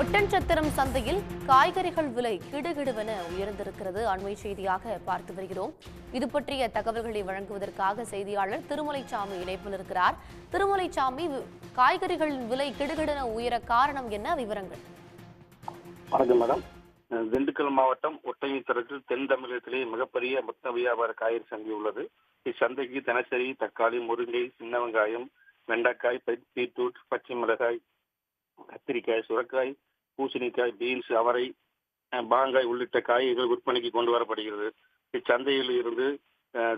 ஒட்டன்சத்திரம் சந்தையில் காய்கறிகள் விலை கிடுகிடுவென உயர்ந்திருக்கிறது. அண்மை செய்தியாக பார்த்து வருகிறோம். இது பற்றிய தகவல்களை வழங்குவதற்காக செய்தியாளர் திருமலைச்சாமி இணைப்பில் இருக்கிறார். திருமலைச்சாமி காய்கறிகளின் விலை கிடுகிடென உயர காரணம் என்ன? விவரங்கள். வணக்கம் மேடம். திண்டுக்கல் மாவட்டம் ஒட்டஞ்சத்திரத்தில் தென் தமிழகத்திலேயே மிகப்பெரிய மொத்த வியாபார காய்கறி சந்தை உள்ளது. இச்சந்தைக்கு தினசரி தக்காளி முருங்கை சின்ன வெங்காயம் வெண்டைக்காய் பீட்ரூட் பச்சை மிளகாய் கத்திரிக்காய் சுரக்காய் பூசணிக்காய் பீன்ஸ் அவரை பாங்காய் உள்ளிட்ட காய்கறிகள் விற்பனைக்கு கொண்டு வரப்படுகிறது. இச்சந்தையில் இருந்து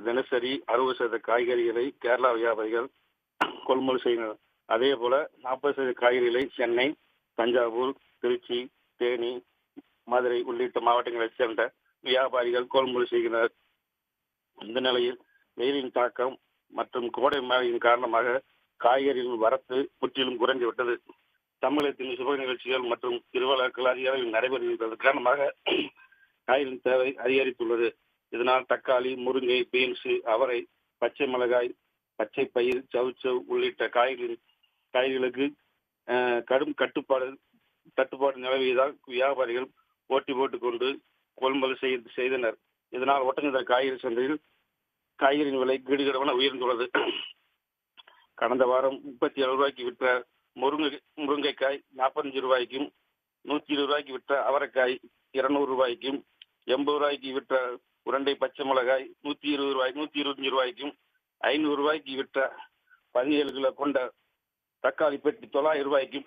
தினசரி அறுபது சதவீத காய்கறிகளை கேரளா வியாபாரிகள் கொள்முதல் செய்கின்றனர் அதே போல நாற்பது சதவீத காய்கறிகளை சென்னை தஞ்சாவூர் திருச்சி தேனி மதுரை உள்ளிட்ட மாவட்டங்களைச் சேர்ந்த வியாபாரிகள் கொள்முதல் செய்கின்றனர். இந்த நிலையில் வெயிலின் தாக்கம் மற்றும் கோடை மழையின் காரணமாக காய்கறிகளின் வரத்து முற்றிலும் குறைந்துவிட்டது. தமிழகத்தின் சுப நிகழ்ச்சிகள் மற்றும் திருவிழாக்கள் அதிக அளவில் நடைபெறுகிறது காரணமாக காய்கறியின் தேவை அதிகரித்துள்ளது. இதனால் தக்காளி முருங்கை பீன்ஸ் அவரை பச்சை மிளகாய் பச்சை பயிர் சவுச்சவ் உள்ளிட்ட காய்கறி காய்கறிகளுக்கு கடும் கட்டுப்பாடு தட்டுப்பாடு நிலவியதால் வியாபாரிகள் போட்டி போட்டுக்கொண்டு கொள்முதல் செய்து செய்தனர். இதனால் ஒட்டஞ்சத்திர காய்கறி சந்தையில் காய்கறியின் விலை கிடுகிடவென உயர்ந்துள்ளது. கடந்த வாரம் முப்பத்தி ஏழு ரூபாய்க்கு விற்ற முருங்கை முருங்கைக்காய் நாற்பத்தஞ்சு ரூபாய்க்கும் நூற்றி இருபது ரூபாய்க்கு விற்ற அவரைக்காய் இருநூறு ரூபாய்க்கும் எண்பது ரூபாய்க்கு விற்ற உருண்டை பச்சை மிளகாய் நூற்றி இருபது ரூபாய் நூற்றி இருபத்தஞ்சு ரூபாய்க்கும் ஐநூறு ரூபாய்க்கு விற்ற பதினேழு கிலோ கொண்ட தக்காளி பெட்டி தொள்ளாயிரம் ரூபாய்க்கும்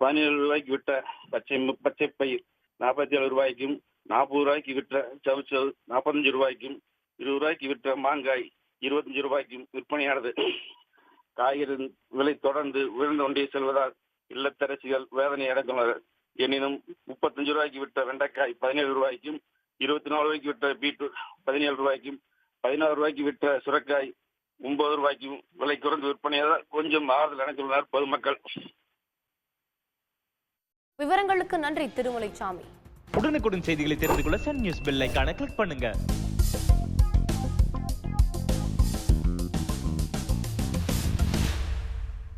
பதினேழு ரூபாய்க்கு விற்ற பச்சை பச்சை பயிர் நாற்பத்தி ஏழு ரூபாய்க்கும் நாற்பது ரூபாய்க்கு விற்ற சவுச்சவு நாற்பத்தஞ்சு ரூபாய்க்கும் இருபது ரூபாய்க்கு விற்ற மாங்காய் இருபத்தஞ்சு ரூபாய்க்கும் விற்பனையானது. காய்கறி விலை தொடர்ந்து உயர்ந்து கொண்டே செல்வதால் இல்லத்தரசிகள் வேதனை அடைந்துள்ளனர் எனினும் முப்பத்தஞ்சு ரூபாய்க்கு விற்ற வெண்டைக்காய் பதினேழு ரூபாய்க்கும் இருபத்தி நாலு ரூபாய்க்கு விற்ற பீட்ரூட் பதினேழு ரூபாய்க்கும் பதினாறு ரூபாய்க்கு விற்ற சுரக்காய் ஒன்பது ரூபாய்க்கும் விலை குறைந்து விற்பனையால் கொஞ்சம் ஆறுதல் அடைந்துள்ளனர் பொதுமக்கள். விவரங்களுக்கு நன்றி திருமலைச்சாமி. உடனுக்குடன் செய்திகளை தெரிந்து கொள்ள சன் நியூஸ் பெல் ஐகானை கிளிக் பண்ணுங்க.